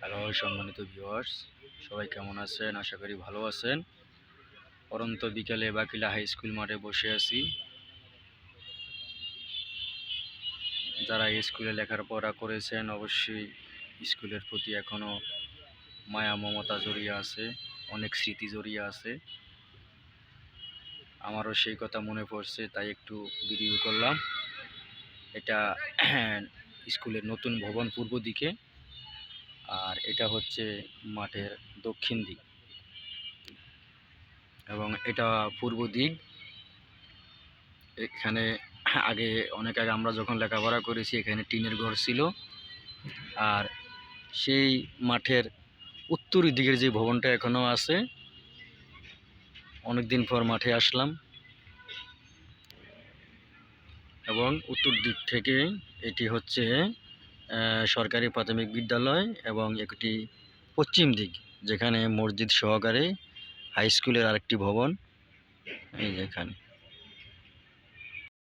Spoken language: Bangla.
হ্যালো সম্মানিত ভিউয়ার্স সবাই কেমন আছেন? আশা করি ভালো আছেন। পরন্ত বিকালে বাকিলা হাই স্কুল মাঠে বসে আছি। যারা স্কুলে লেখাপড়া করেছেন, অবশ্যই স্কুলের প্রতি এখনও মায়া, মমতা জড়িয়ে আছে, অনেক স্মৃতি জড়িয়ে আছে। আমারও সেই কথা মনে পড়ছে, তাই একটু ভিডিও করলাম। এটা স্কুলের নতুন ভবন পূর্ব দিকে। এটা হচ্ছে মাঠের দক্ষিণ দিক। এবং এটা পূর্ব দিক। এখানে আগে, অনেক আগে আমরা যখন লেখাপড়া করেছি, এখানে টিনের ঘর ছিল। আর সেই মাঠের উত্তর দিকের যে ভবনটা এখনও আছে অনেক দিন পর মাঠে আসলাম। এবং উত্তর দিক থেকে এটি হচ্ছে সরকারি প্রাথমিক বিদ্যালয় এবং একটি পশ্চিম দিক, যেখানে মসজিদ সহকারে হাই স্কুলের আরেকটি ভবন, এই এখানে।